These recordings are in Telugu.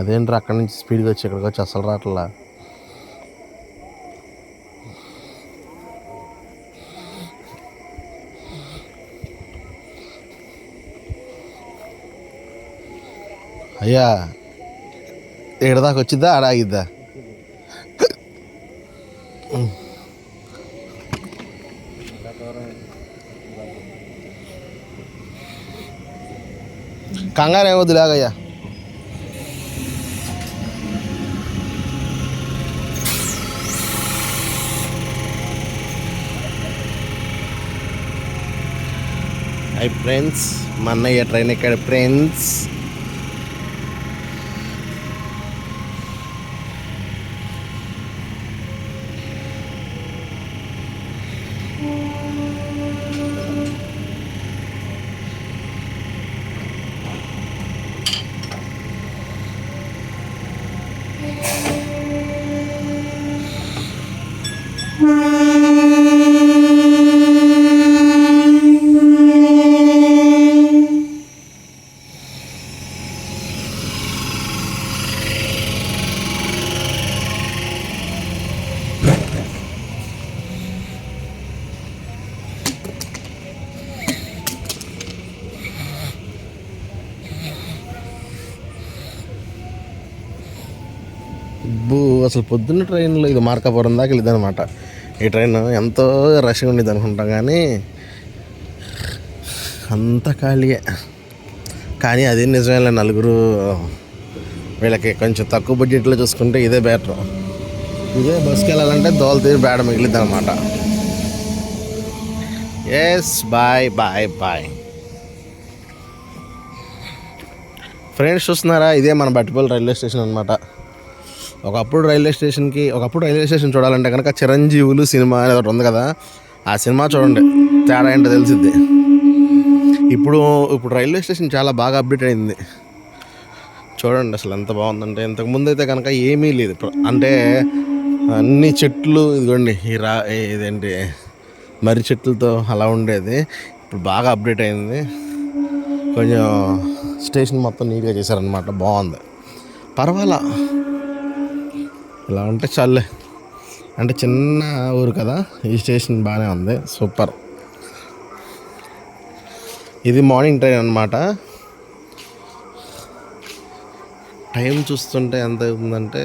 అదేంట్రా అక్కడి నుంచి స్పీడ్గా వచ్చి ఇక్కడికి వచ్చి అసలు రావట్లా? అయ్యా ఇక్కడ దాకా వచ్చిద్దా? ఆడ ఆగిద్దా? కంగారు ఏమొద్దు లేగయ్యా హై ఫ్రెండ్స్ మా అన్నయ్య ట్రైన్ ఎక్కడ ఫ్రెండ్స్ అబ్బో అసలు పొద్దున్న ట్రైన్లో ఇది మార్కాపురం దాకా వెళ్ళిందనమాట ఈ ట్రైన్ ఎంతో రష్గా ఉండేది అనుకుంటాం కానీ అంత ఖాళీయే. కానీ అదే నిజమేలే నలుగురు వీళ్ళకి కొంచెం తక్కువ బడ్జెట్లో చూసుకుంటే ఇదే బెటర్. ఇదే బస్కి వెళ్ళాలంటే దోల తీరి బేడ మిగిలిద్ది అనమాట yes bye bye bye friends చూస్తున్నారా? ఇదే మన బట్టిపల్లి రైల్వే స్టేషన్ అనమాట ఒకప్పుడు రైల్వే స్టేషన్కి ఒకప్పుడు రైల్వే స్టేషన్ చూడాలంటే కనుక చిరంజీవులు సినిమా అనేది ఒకటి ఉంది కదా ఆ సినిమా చూడండి. తేడా ఏంటో తెలిసిద్ది. ఇప్పుడు ఇప్పుడు రైల్వే స్టేషన్ చాలా బాగా అప్డేట్ అయింది. చూడండి అసలు ఎంత బాగుందంటే ఇంతకు ముందు అయితే కనుక ఏమీ లేదు. అంటే అన్ని చెట్లు ఇదిగోండి ఈ రా ఇదేంటి మర్రి చెట్లతో అలా ఉండేది. ఇప్పుడు బాగా అప్డేట్ అయింది. కొంచెం స్టేషన్ మొత్తం నీట్గా చేశారనమాట బాగుంది. పర్వాలా? ఇలా ఉంటే చాలే అంటే చిన్న ఊరు కదా ఈ స్టేషన్ బాగానే ఉంది. సూపర్. ఇది మార్నింగ్ ట్రైన్ అనమాట టైం చూస్తుంటే ఎంత అవుతుందంటే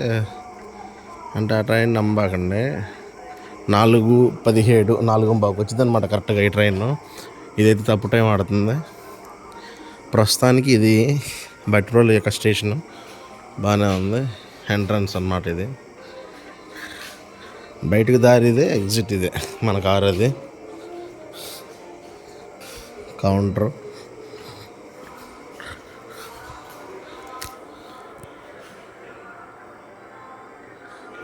అంటే ఆ ట్రైన్ నమ్మకండి. నాలుగు పదిహేడు నాలుగు బాకు వచ్చింది అనమాట కరెక్ట్గా ఈ ట్రైన్. ఇదైతే తప్పు టైం ఆడుతుంది. ప్రస్తుతానికి ఇది బట్రోల్ యొక్క స్టేషన్. బాగానే ఉంది. ఎంట్రన్స్ అనమాట ఇది. బయటకు దారి ఇదే ఎగ్జిట్ ఇదే. మన కార్ అది. కౌంటర్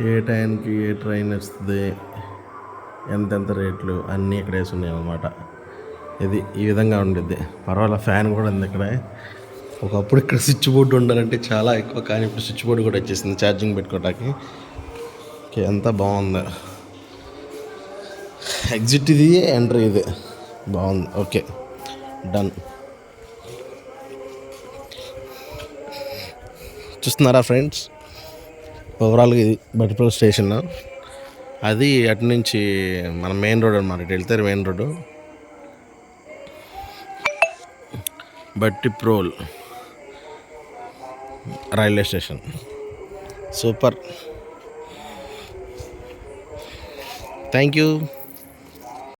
ఏ టైంకి ఏ ట్రైన్ వస్తుంది ఎంతెంత రేట్లు అన్నీ ఇక్కడ వేసి ఉన్నాయి అన్నమాట ఇది ఈ విధంగా ఉండిద్ది. పర్వాలేదు ఫ్యాన్ కూడా ఉంది ఇక్కడ. ఒకప్పుడు ఇక్కడ స్విచ్ బోర్డు ఉండాలంటే చాలా ఎక్కువ కానీ ఇప్పుడు స్విచ్ బోర్డు కూడా వచ్చేసింది ఛార్జింగ్ పెట్టుకోవడానికి ఓకే ఎంత బాగుంది. ఎగ్జిట్ ఇది ఎంట్రీ ఇది. బాగుంది ఓకే. డన్ చూస్తున్నారా ఫ్రెండ్స్ ఓవరాల్గా ఇది బట్టిపల్లి స్టేషన్ అది అటు నుంచి మన మెయిన్ రోడ్ అనమాట ఇటు వెళ్తే main road Bhattiprolu railway station super Thank you.